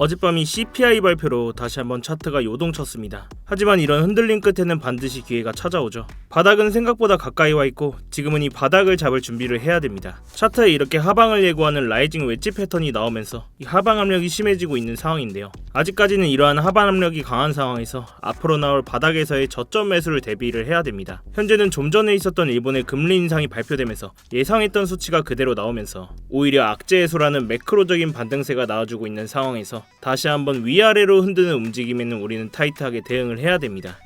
어젯밤 이 CPI 발표로 다시 한번 차트가 요동쳤습니다. 하지만 이런 흔들림 끝에는 반드시 기회가 찾아오죠. 바닥은 생각보다 가까이 와 있고 지금은 이 바닥을 잡을 준비를 해야 됩니다. 차트에 이렇게 하방을 예고하는 라이징 웨지 패턴이 나오면서 이 하방 압력이 심해지고 있는 상황인데요. 아직까지는 이러한 하방 압력이 강한 상황에서 앞으로 나올 바닥에서의 저점 매수를 대비를 해야 됩니다. 현재는 좀 전에 있었던 일본의 금리 인상이 발표되면서 예상했던 수치가 그대로 나오면서 오히려 악재 해소라는 매크로적인 반등세가 나와주고 있는 상황에서 다시 한번 위아래로 흔드는 움직임에는 우리는 타이트하게 대응을 해야 됩니다.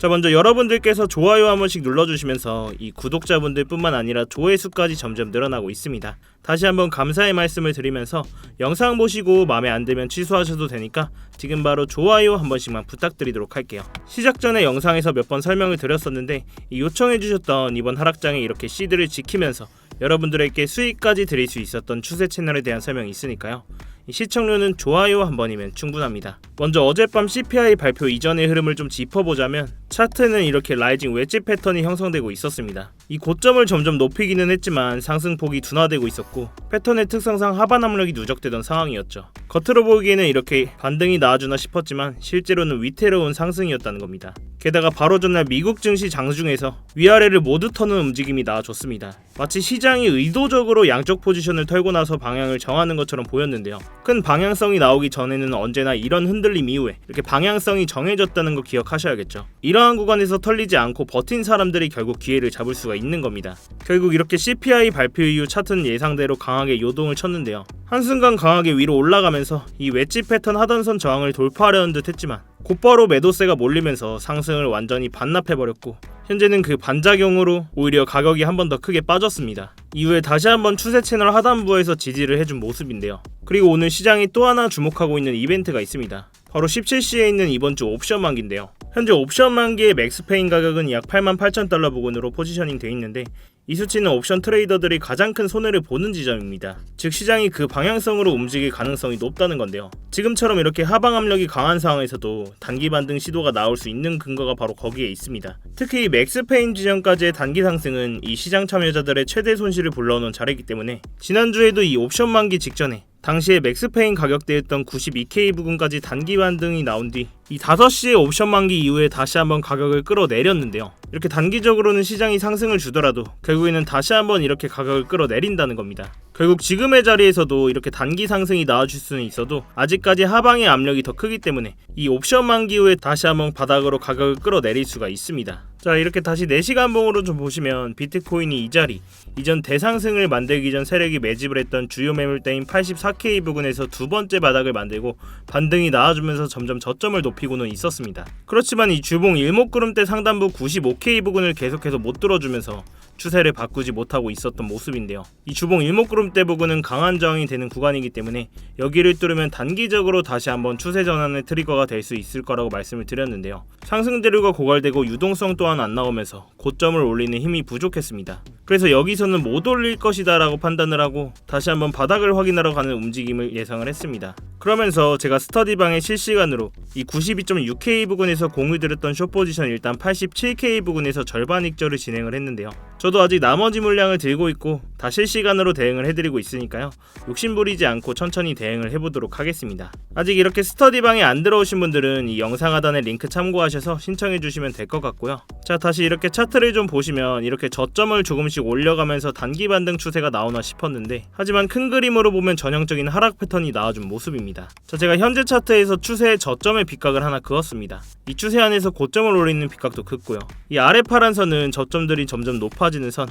자 먼저 여러분들께서 좋아요 한 번씩 눌러주시면서 이 구독자분들 뿐만 아니라 조회수까지 점점 늘어나고 있습니다. 다시 한번 감사의 말씀을 드리면서 영상 보시고 마음에 안 들면 취소하셔도 되니까 지금 바로 좋아요 한 번씩만 부탁드리도록 할게요. 시작 전에 영상에서 몇 번 설명을 드렸었는데 이 요청해주셨던 이번 하락장에 이렇게 시드를 지키면서 여러분들에게 수익까지 드릴 수 있었던 추세 채널에 대한 설명이 있으니까요. 이 시청료는 좋아요 한 번이면 충분합니다. 먼저 어젯밤 CPI 발표 이전의 흐름을 좀 짚어보자면 차트는 이렇게 라이징 웨지 패턴이 형성되고 있었습니다. 이 고점을 점점 높이기는 했지만 상승폭이 둔화되고 있었고 패턴의 특성상 하반 압력이 누적되던 상황이었죠. 겉으로 보기에는 이렇게 반등이 나와주나 싶었지만 실제로는 위태로운 상승이었다는 겁니다. 게다가 바로 전날 미국 증시 장중에서 위아래를 모두 터는 움직임이 나와줬습니다. 마치 시장이 의도적으로 양쪽 포지션을 털고 나서 방향을 정하는 것처럼 보였는데요. 큰 방향성이 나오기 전에는 언제나 이런 흔들림 이후에 이렇게 방향성이 정해졌다는 거 기억하셔야겠죠. 이러한 구간에서 털리지 않고 버틴 사람들이 결국 기회를 잡을 수가 있는 겁니다. 결국 이렇게 CPI 발표 이후 차트는 예상대로 강하게 요동을 쳤는데요. 한순간 강하게 위로 올라가면서 이 웨지 패턴 하단선 저항을 돌파하려는 듯 했지만 곧바로 매도세가 몰리면서 상승을 완전히 반납해버렸고 현재는 그 반작용으로 오히려 가격이 한 번 더 크게 빠졌습니다. 이후에 다시 한번 추세 채널 하단부에서 지지를 해준 모습인데요. 그리고 오늘 시장이 또 하나 주목하고 있는 이벤트가 있습니다. 바로 17시에 있는 이번 주 옵션 만기인데요. 현재 옵션 만기의 맥스페인 가격은 약 88,000달러 부근으로 포지셔닝 돼 있는데 이 수치는 옵션 트레이더들이 가장 큰 손해를 보는 지점입니다. 즉 시장이 그 방향성으로 움직일 가능성이 높다는 건데요. 지금처럼 이렇게 하방 압력이 강한 상황에서도 단기 반등 시도가 나올 수 있는 근거가 바로 거기에 있습니다. 특히 이 맥스페인 지점까지의 단기 상승은 이 시장 참여자들의 최대 손실을 불러오는 자리이기 때문에 지난주에도 이 옵션 만기 직전에 당시에 맥스페인 가격대였던 92K 부근까지 단기 반등이 나온 뒤 이 5시의 옵션 만기 이후에 다시 한번 가격을 끌어내렸는데요. 이렇게 단기적으로는 시장이 상승을 주더라도 결국에는 다시 한번 이렇게 가격을 끌어내린다는 겁니다. 결국 지금의 자리에서도 이렇게 단기 상승이 나와줄 수는 있어도 아직까지 하방의 압력이 더 크기 때문에 이 옵션 만기 후에 다시 한번 바닥으로 가격을 끌어내릴 수가 있습니다. 자 이렇게 다시 4시간 봉으로 좀 보시면 비트코인이 이 자리 이전 대상승을 만들기 전 세력이 매집을 했던 주요 매물대인 84K 부근에서 두 번째 바닥을 만들고 반등이 나와주면서 점점 저점을 높이고는 있었습니다. 그렇지만 이 주봉 일목구름대 상단부 95K 부근을 계속해서 못 뚫어주면서 추세를 바꾸지 못하고 있었던 모습인데요. 이 주봉 일목구름대 부근은 강한 저항이 되는 구간이기 때문에 여기를 뚫으면 단기적으로 다시 한번 추세 전환의 트리거가 될 수 있을 거라고 말씀을 드렸는데요. 상승 대류가 고갈되고 유동성 또한 안 나오면서 고점을 올리는 힘이 부족했습니다. 그래서 여기서는 못 올릴 것이다 라고 판단을 하고 다시 한번 바닥을 확인하러 가는 움직임을 예상을 했습니다. 그러면서 제가 스터디방에 실시간으로 이 92.6K 부근에서 공유드렸던 숏 포지션 일단 87K 부근에서 절반 익절을 진행을 했는데요. 저도 아직 나머지 물량을 들고 있고 다 실시간으로 대응을 해드리고 있으니까요. 욕심부리지 않고 천천히 대응을 해보도록 하겠습니다. 아직 이렇게 스터디방에 안 들어오신 분들은 이 영상 하단에 링크 참고하셔서 신청해 주시면 될 것 같고요. 자 다시 이렇게 차트를 좀 보시면 이렇게 저점을 조금씩 올려가면서 단기 반등 추세가 나오나 싶었는데 하지만 큰 그림으로 보면 전형적인 하락 패턴이 나와준 모습입니다. 자 제가 현재 차트에서 추세의 저점의 빗각을 하나 그었습니다. 이 추세 안에서 고점을 올리는 빗각도 긋고요. 이 아래 파란 선은 저점들이 점점 높아지는 선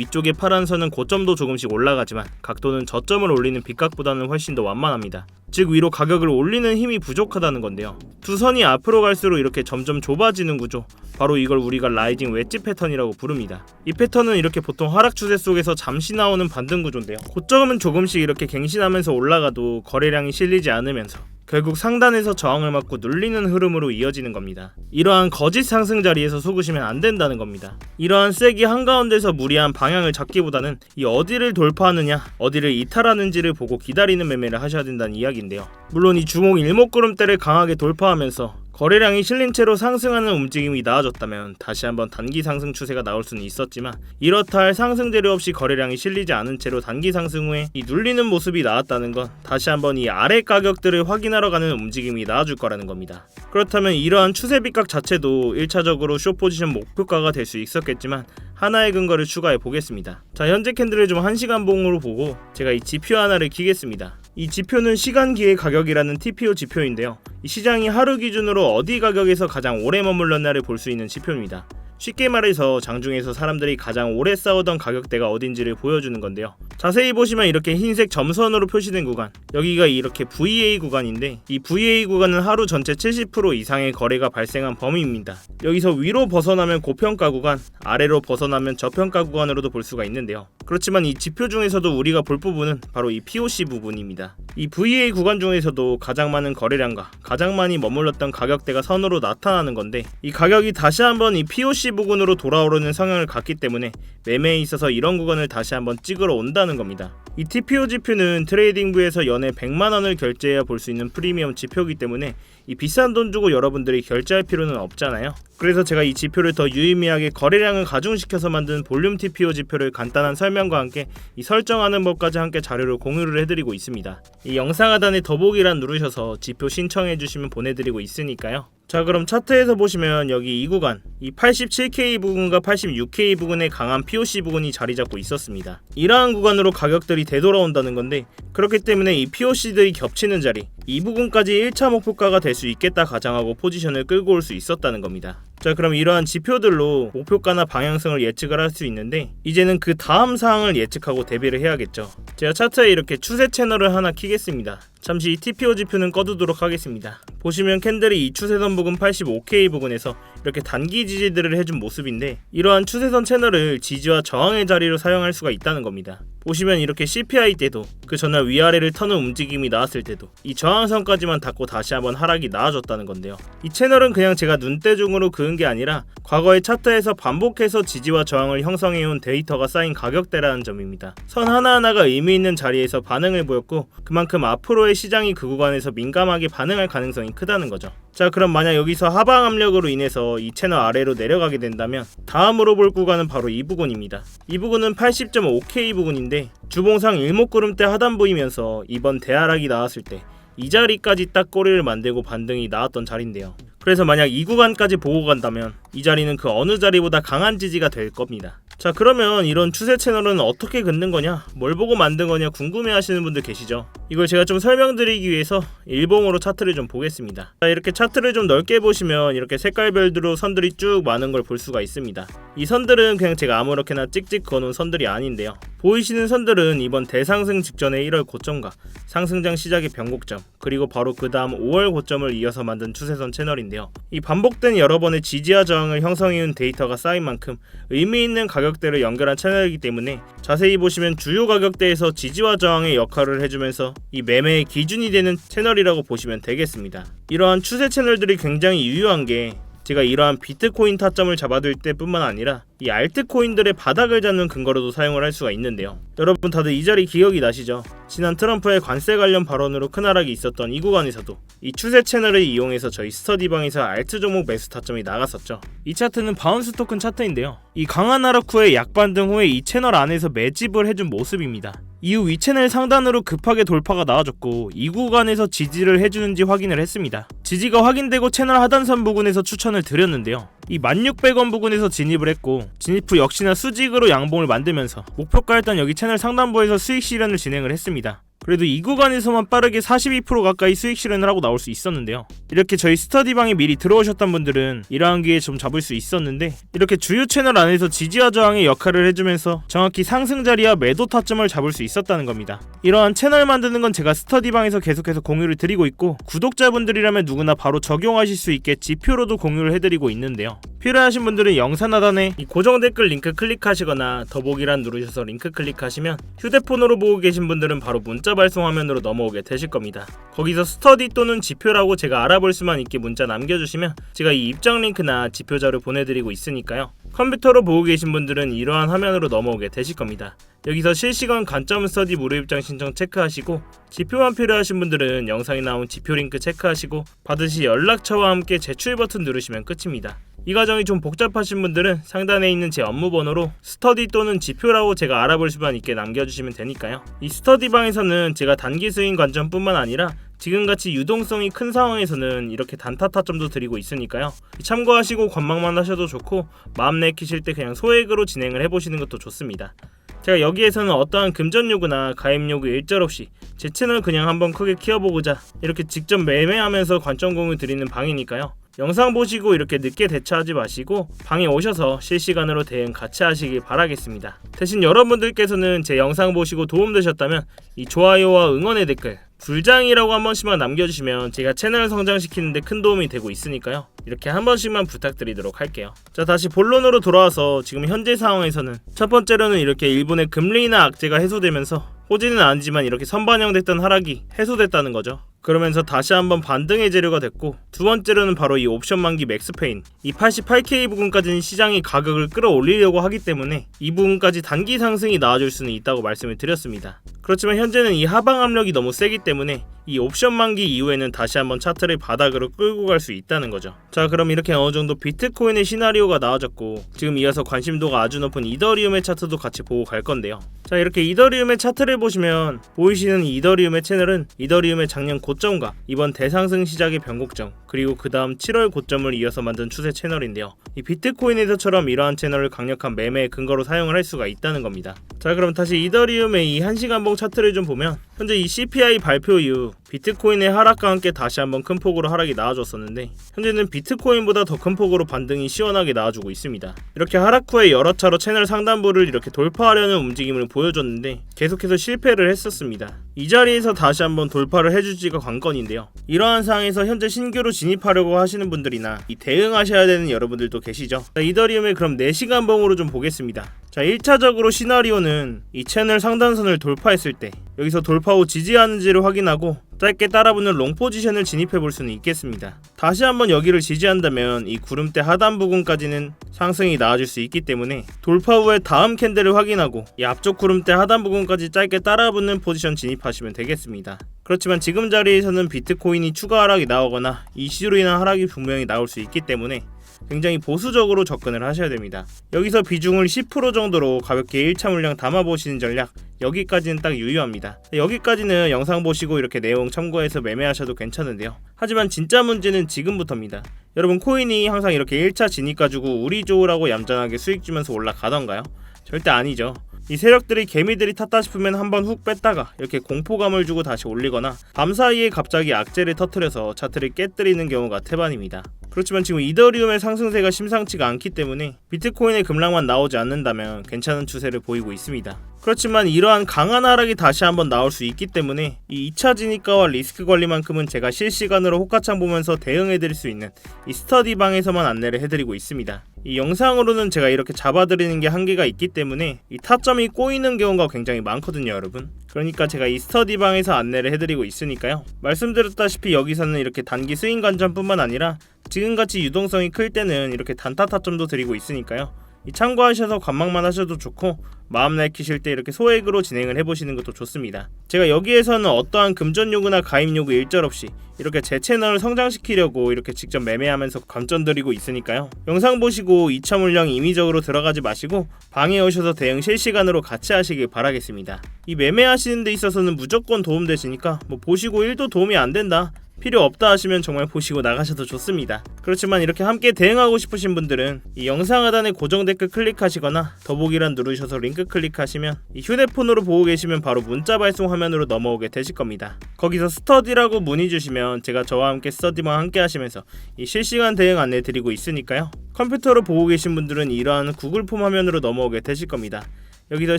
위쪽의 파란 선은 고점도 조금씩 올라가지만 각도는 저점을 올리는 빗각보다는 훨씬 더 완만합니다. 즉 위로 가격을 올리는 힘이 부족하다는 건데요. 두 선이 앞으로 갈수록 이렇게 점점 좁아지는 구조. 바로 이걸 우리가 라이징 웨지 패턴이라고 부릅니다. 이 패턴은 이렇게 보통 하락 추세 속에서 잠시 나오는 반등 구조인데요. 고점은 조금씩 이렇게 갱신하면서 올라가도 거래량이 실리지 않으면서 결국 상단에서 저항을 맞고 눌리는 흐름으로 이어지는 겁니다. 이러한 거짓 상승 자리에서 속으시면 안 된다는 겁니다. 이러한 쐐기 한가운데서 무리한 방향을 잡기보다는 이 어디를 돌파하느냐, 어디를 이탈하는지를 보고 기다리는 매매를 하셔야 된다는 이야기인데요. 물론 이 주목 일목구름대를 강하게 돌파하면서 거래량이 실린 채로 상승하는 움직임이 나아졌다면 다시 한번 단기 상승 추세가 나올 수는 있었지만 이렇다 할 상승 재료 없이 거래량이 실리지 않은 채로 단기 상승 후에 이 눌리는 모습이 나왔다는 건 다시 한번 이 아래 가격들을 확인하러 가는 움직임이 나와줄 거라는 겁니다. 그렇다면 이러한 추세 비각 자체도 1차적으로 쇼 포지션 목표가가 될 수 있었겠지만 하나의 근거를 추가해 보겠습니다. 자, 현재 캔들을 좀 1시간 봉으로 보고 제가 이 지표 하나를 키겠습니다. 이 지표는 시간기의 가격이라는 TPO 지표인데요. 이 시장이 하루 기준으로 어디 가격에서 가장 오래 머물렀나를 볼 수 있는 지표입니다. 쉽게 말해서 장중에서 사람들이 가장 오래 싸우던 가격대가 어딘지를 보여주는 건데요. 자세히 보시면 이렇게 흰색 점선으로 표시된 구간, 여기가 이렇게 VA 구간인데 이 VA 구간은 하루 전체 70% 이상의 거래가 발생한 범위입니다. 여기서 위로 벗어나면 고평가 구간, 아래로 벗어나면 저평가 구간으로도 볼 수가 있는데요. 그렇지만 이 지표 중에서도 우리가 볼 부분은 바로 이 POC 부분입니다. 이 VA 구간 중에서도 가장 많은 거래량과 가장 많이 머물렀던 가격대가 선으로 나타나는 건데 이 가격이 다시 한번 이 POC 부근으로 돌아오르는 성향을 갖기 때문에 매매에 있어서 이런 구간을 다시 한번 찍으러 온다는 겁니다. 이 TPO 지표는 트레이딩부에서 연에 100만 원을 결제해야 볼 수 있는 프리미엄 지표이기 때문에 이 비싼 돈 주고 여러분들이 결제할 필요는 없잖아요. 그래서 제가 이 지표를 더 유의미하게 거래량을 가중시켜서 만든 볼륨 TPO 지표를 간단한 설명과 함께 이 설정하는 법까지 함께 자료로 공유를 해드리고 있습니다. 이 영상 하단에 더보기란 누르셔서 지표 신청해 주시면 보내드리고 있으니까요. 자 그럼 차트에서 보시면 여기 이 구간 이 87K 부근과 86K 부근의 강한 POC 부근이 자리 잡고 있었습니다. 이러한 구간으로 가격들이 되돌아온다는 건데 그렇기 때문에 이 POC들이 겹치는 자리 이 부분까지 1차 목표가가 될 수 있겠다 가정하고 포지션을 끌고 올 수 있었다는 겁니다. 자 그럼 이러한 지표들로 목표가나 방향성을 예측을 할 수 있는데 이제는 그 다음 사항을 예측하고 대비를 해야겠죠. 제가 차트에 이렇게 추세 채널을 하나 키겠습니다. 잠시 이 TPO 지표는 꺼두도록 하겠습니다. 보시면 캔들이 이 추세선 부근 85K 부근에서 이렇게 단기 지지들을 해준 모습인데 이러한 추세선 채널을 지지와 저항의 자리로 사용할 수가 있다는 겁니다. 보시면 이렇게 CPI 때도 그 전날 위아래를 터는 움직임이 나왔을 때도 이 저항선까지만 닿고 다시 한번 하락이 나아졌다는 건데요. 이 채널은 그냥 제가 눈대중으로 그은 게 아니라 과거의 차트에서 반복해서 지지와 저항을 형성해온 데이터가 쌓인 가격대라는 점입니다. 선 하나하나가 의미 있는 자리에서 반응을 보였고 그만큼 앞으로의 시장이 그 구간에서 민감하게 반응할 가능성이 크다는 거죠. 자 그럼 만약 여기서 하방 압력으로 인해서 이 채널 아래로 내려가게 된다면 다음으로 볼 구간은 바로 이 부분입니다. 이 부분은 80.5K 부분인데 주봉상 일목구름대 하단부이면서 이번 대하락이 나왔을 때 이 자리까지 딱 꼬리를 만들고 반등이 나왔던 자리인데요. 그래서 만약 이 구간까지 보고 간다면 이 자리는 그 어느 자리보다 강한 지지가 될 겁니다. 자 그러면 이런 추세 채널은 어떻게 긋는 거냐? 뭘 보고 만든 거냐 궁금해 하시는 분들 계시죠? 이걸 제가 좀 설명드리기 위해서 일봉으로 차트를 좀 보겠습니다. 자 이렇게 차트를 좀 넓게 보시면 이렇게 색깔별로 선들이 쭉 많은 걸 볼 수가 있습니다. 이 선들은 그냥 제가 아무렇게나 찍찍 그어놓은 선들이 아닌데요. 보이시는 선들은 이번 대상승 직전의 1월 고점과 상승장 시작의 변곡점 그리고 바로 그 다음 5월 고점을 이어서 만든 추세선 채널인 데요 이 반복된 여러 번의 지지와 저항을 형성해온 데이터가 쌓인 만큼 의미 있는 가격대를 연결한 채널이기 때문에 자세히 보시면 주요 가격대에서 지지와 저항의 역할을 해주면서 이 매매의 기준이 되는 채널이라고 보시면 되겠습니다. 이러한 추세 채널들이 굉장히 유효한 게 제가 이러한 비트코인 타점을 잡아둘 때뿐만 아니라 이 알트코인들의 바닥을 잡는 근거로도 사용을 할 수가 있는데요. 여러분 다들 이 자리 기억이 나시죠? 지난 트럼프의 관세 관련 발언으로 큰 하락이 있었던 이 구간에서도 이 추세 채널을 이용해서 저희 스터디방에서 알트 종목 매수 타점이 나갔었죠. 이 차트는 바운스 토큰 차트인데요. 이 강한 하락 후에 약반등 후에 이 채널 안에서 매집을 해준 모습입니다. 이후 위 채널 상단으로 급하게 돌파가 나와줬고 이 구간에서 지지를 해주는지 확인을 했습니다. 지지가 확인되고 채널 하단선 부근에서 추천을 드렸는데요. 이 1600원 부근에서 진입을 했고 진입 후 역시나 수직으로 양봉을 만들면서 목표가였던 여기 채널 상단부에서 수익 실현을 진행을 했습니다. 그래도 이 구간에서만 빠르게 42% 가까이 수익 실현을 하고 나올 수 있었는데요. 이렇게 저희 스터디방에 미리 들어오셨던 분들은 이러한 기회에 좀 잡을 수 있었는데 이렇게 주요 채널 안에서 지지와 저항의 역할을 해주면서 정확히 상승 자리와 매도 타점을 잡을 수 있었다는 겁니다. 이러한 채널 만드는 건 제가 스터디방에서 계속해서 공유를 드리고 있고 구독자분들이라면 누구나 바로 적용하실 수 있게 지표로도 공유를 해드리고 있는데요. 필요하신 분들은 영상 하단에 이 고정 댓글 링크 클릭하시거나 더보기란 누르셔서 링크 클릭하시면 휴대폰으로 보고 계신 분들은 바로 문자 발송 화면으로 넘어오게 되실 겁니다. 거기서 스터디 또는 지표라고 제가 알아볼 수만 있게 문자 남겨주시면 제가 이 입장 링크나 지표 자료 보내드리고 있으니까요. 컴퓨터로 보고 계신 분들은 이러한 화면으로 넘어오게 되실 겁니다. 여기서 실시간 관점 스터디 무료 입장 신청 체크하시고 지표만 필요하신 분들은 영상에 나온 지표 링크 체크하시고 받으실 연락처와 함께 제출 버튼 누르시면 끝입니다. 이 과정이 좀 복잡하신 분들은 상단에 있는 제 업무 번호로 스터디 또는 지표라고 제가 알아볼 수만 있게 남겨주시면 되니까요. 이 스터디 방에서는 제가 단기 스윙 관점뿐만 아니라 지금같이 유동성이 큰 상황에서는 이렇게 단타 타점도 드리고 있으니까요. 참고하시고 관망만 하셔도 좋고 마음 내키실 때 그냥 소액으로 진행을 해보시는 것도 좋습니다. 제가 여기에서는 어떠한 금전 요구나 가입 요구 일절 없이 제 채널 그냥 한번 크게 키워보고자 이렇게 직접 매매하면서 관점 공유 드리는 방이니까요. 영상 보시고 이렇게 늦게 대처하지 마시고 방에 오셔서 실시간으로 대응 같이 하시길 바라겠습니다. 대신 여러분들께서는 제 영상 보시고 도움되셨다면 이 좋아요와 응원의 댓글 불장이라고 한 번씩만 남겨주시면 제가 채널 성장시키는데 큰 도움이 되고 있으니까요. 이렇게 한 번씩만 부탁드리도록 할게요. 자 다시 본론으로 돌아와서 지금 현재 상황에서는 첫 번째로는 이렇게 일본의 금리 인하 악재가 해소되면서 호지는 아니지만 이렇게 선반영됐던 하락이 해소됐다는 거죠. 그러면서 다시 한번 반등의 재료가 됐고 두 번째로는 바로 이 옵션 만기 맥스페인 이 88K 부분까지는 시장이 가격을 끌어올리려고 하기 때문에 이 부분까지 단기 상승이 나와줄 수는 있다고 말씀을 드렸습니다. 그렇지만 현재는 이 하방 압력이 너무 세기 때문에 이 옵션 만기 이후에는 다시 한번 차트를 바닥으로 끌고 갈 수 있다는 거죠. 자 그럼 이렇게 어느 정도 비트코인의 시나리오가 나와졌고 지금 이어서 관심도가 아주 높은 이더리움의 차트도 같이 보고 갈 건데요. 자 이렇게 이더리움의 차트를 보시면 보이시는 이 이더리움의 채널은 이더리움의 작년 고 점과 이번 대상승 시작의 변곡점 그리고 그 다음 7월 고점을 이어서 만든 추세 채널인데요. 이 비트코인에서처럼 이러한 채널을 강력한 매매의 근거로 사용을 할 수가 있다는 겁니다. 자 그럼 다시 이더리움의 이 1시간봉 차트를 좀 보면 현재 이 CPI 발표 이후 비트코인의 하락과 함께 다시 한번 큰 폭으로 하락이 나와줬었는데 현재는 비트코인보다 더 큰 폭으로 반등이 시원하게 나와주고 있습니다. 이렇게 하락 후에 여러 차로 채널 상단부를 이렇게 돌파하려는 움직임을 보여줬는데 계속해서 실패를 했었습니다. 이 자리에서 다시 한번 돌파를 해주지가 관건인데요. 이러한 상황에서 현재 신규로 진입하려고 하시는 분들이나 이 대응하셔야 되는 여러분들도 계시죠. 자, 이더리움의 그럼 4시간 봉으로 좀 보겠습니다. 자 1차적으로 시나리오는 이 채널 상단선을 돌파했을 때 여기서 돌파 후 지지하는지를 확인하고 짧게 따라붙는 롱 포지션을 진입해 볼 수는 있겠습니다. 다시 한번 여기를 지지한다면 이 구름대 하단 부분까지는 상승이 나와줄 수 있기 때문에 돌파 후에 다음 캔들을 확인하고 이 앞쪽 구름대 하단 부분까지 짧게 따라붙는 포지션 진입하시면 되겠습니다. 그렇지만 지금 자리에서는 비트코인이 추가 하락이 나오거나 이슈로 인한 하락이 분명히 나올 수 있기 때문에 굉장히 보수적으로 접근을 하셔야 됩니다. 여기서 비중을 10% 정도로 가볍게 1차 물량 담아 보시는 전략 여기까지는 딱 유효합니다. 여기까지는 영상 보시고 이렇게 내용 참고해서 매매하셔도 괜찮은데요. 하지만 진짜 문제는 지금부터입니다. 여러분 코인이 항상 이렇게 1차 진입 가지고 우리 좋으라고 얌전하게 수익 주면서 올라가던가요? 절대 아니죠. 이 세력들이 개미들이 탔다 싶으면 한번 훅 뺐다가 이렇게 공포감을 주고 다시 올리거나 밤 사이에 갑자기 악재를 터트려서 차트를 깨뜨리는 경우가 태반입니다. 그렇지만 지금 이더리움의 상승세가 심상치가 않기 때문에 비트코인의 급락만 나오지 않는다면 괜찮은 추세를 보이고 있습니다. 그렇지만 이러한 강한 하락이 다시 한번 나올 수 있기 때문에 이 2차 진입가와 리스크 관리만큼은 제가 실시간으로 호가창 보면서 대응해 드릴 수 있는 이 스터디 방에서만 안내를 해드리고 있습니다. 이 영상으로는 제가 이렇게 잡아드리는 게 한계가 있기 때문에 이 타점이 꼬이는 경우가 굉장히 많거든요 여러분. 그러니까 제가 이 스터디 방에서 안내를 해드리고 있으니까요. 말씀드렸다시피 여기서는 이렇게 단기 스윙 관점뿐만 아니라 지금같이 유동성이 클 때는 이렇게 단타 타점도 드리고 있으니까요 이 참고하셔서 관망만 하셔도 좋고 마음 내키실 때 이렇게 소액으로 진행을 해보시는 것도 좋습니다. 제가 여기에서는 어떠한 금전 요구나 가입 요구 일절 없이 이렇게 제 채널을 성장시키려고 이렇게 직접 매매하면서 감점 드리고 있으니까요. 영상 보시고 2차 물량 임의적으로 들어가지 마시고 방에 오셔서 대응 실시간으로 같이 하시길 바라겠습니다. 이 매매하시는 데 있어서는 무조건 도움 되시니까 뭐 보시고 1도 도움이 안 된다. 필요 없다 하시면 정말 보시고 나가셔도 좋습니다. 그렇지만 이렇게 함께 대응하고 싶으신 분들은 이 영상 하단에 고정 댓글 클릭하시거나 더보기란 누르셔서 링크 클릭하시면 이 휴대폰으로 보고 계시면 바로 문자 발송 화면으로 넘어오게 되실 겁니다. 거기서 스터디라고 문의 주시면 제가 저와 함께 스터디만 함께 하시면서 이 실시간 대응 안내 드리고 있으니까요. 컴퓨터로 보고 계신 분들은 이러한 구글 폼 화면으로 넘어오게 되실 겁니다. 여기서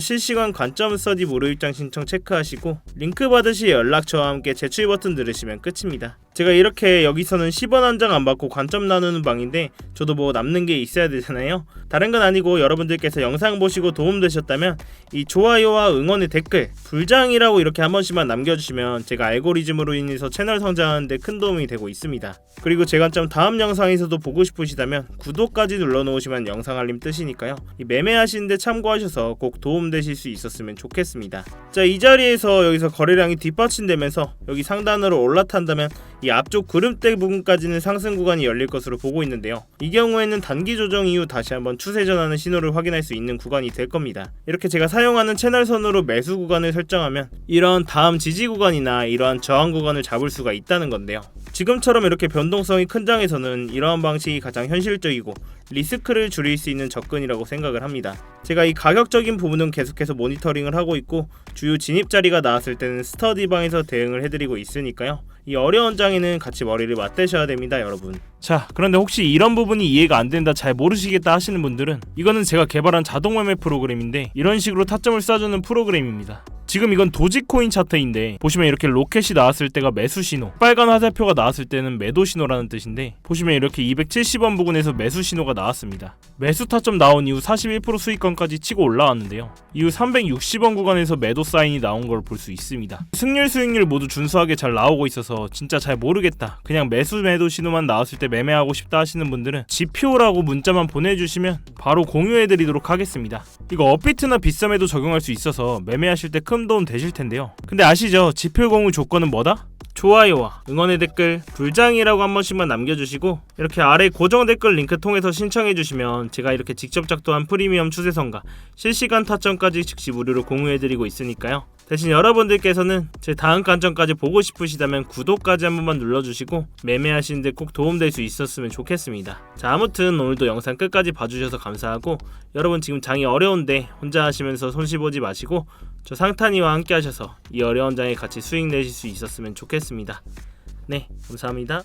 실시간 관점 스터디 무료 입장 신청 체크하시고 링크 받으시 연락처와 함께 제출 버튼 누르시면 끝입니다. 제가 이렇게 여기서는 10원 한 장 안 받고 관점 나누는 방인데 저도 뭐 남는 게 있어야 되잖아요. 다른 건 아니고 여러분들께서 영상 보시고 도움되셨다면 이 좋아요와 응원의 댓글 불장이라고 이렇게 한 번씩만 남겨주시면 제가 알고리즘으로 인해서 채널 성장하는데 큰 도움이 되고 있습니다. 그리고 제 관점 다음 영상에서도 보고 싶으시다면 구독까지 눌러놓으시면 영상 알림 뜨시니까요. 이 매매하시는데 참고하셔서 꼭 도움되실 수 있었으면 좋겠습니다. 자 이 자리에서 여기서 거래량이 뒷받침되면서 여기 상단으로 올라탄다면 이 앞쪽 구름대 부분까지는 상승 구간이 열릴 것으로 보고 있는데요. 이 경우에는 단기 조정 이후 다시 한번 추세 전환의 신호를 확인할 수 있는 구간이 될 겁니다. 이렇게 제가 사용하는 채널 선으로 매수 구간을 설정하면 이런 다음 지지 구간이나 이러한 저항 구간을 잡을 수가 있다는 건데요. 지금처럼 이렇게 변동성이 큰 장에서는 이러한 방식이 가장 현실적이고 리스크를 줄일 수 있는 접근이라고 생각을 합니다. 제가 이 가격적인 부분은 계속해서 모니터링을 하고 있고 주요 진입 자리가 나왔을 때는 스터디 방에서 대응을 해드리고 있으니까요. 이 어려운 장에는 같이 머리를 맞대셔야 됩니다, 여러분. 자, 그런데 혹시 이런 부분이 이해가 안 된다, 잘 모르시겠다 하시는 분들은 이거는 제가 개발한 자동 매매 프로그램인데 이런 식으로 타점을 쏴주는 프로그램입니다. 지금 이건 도지코인 차트인데 보시면 이렇게 로켓이 나왔을 때가 매수 신호, 빨간 화살표가 나왔을 때는 매도 신호라는 뜻인데 보시면 이렇게 270원 부근에서 매수 신호가 나왔습니다. 매수 타점 나온 이후 41% 수익권까지 치고 올라왔는데요. 이후 360원 구간에서 매도 사인이 나온 걸 볼 수 있습니다. 승률 수익률 모두 준수하게 잘 나오고 있어서 진짜 잘 모르겠다. 그냥 매수 매도 신호만 나왔을 때 매매하고 싶다 하시는 분들은 지표라고 문자만 보내주시면 바로 공유해드리도록 하겠습니다. 이거 업비트나 비썸에도 적용할 수 있어서 매매하실 때 큰 도움 되실 텐데요. 근데 아시죠? 지표 공유 조건은 뭐다? 좋아요와 응원의 댓글 불장이라고 한 번씩만 남겨주시고 이렇게 아래 고정 댓글 링크 통해서 신청해주시면 제가 이렇게 직접 작동한 프리미엄 추세선과 실시간 타점까지 즉시 무료로 공유해드리고 있으니까요. 대신 여러분들께서는 제 다음 관점까지 보고 싶으시다면 구독까지 한 번만 눌러주시고 매매하시는데 꼭 도움될 수 있었으면 좋겠습니다. 자 아무튼 오늘도 영상 끝까지 봐주셔서 감사하고 여러분 지금 장이 어려운데 혼자 하시면서 손실 보지 마시고 저 상탄이와 함께 하셔서 이 어려운 장에 같이 수익 내실 수 있었으면 좋겠습니다. 네 감사합니다.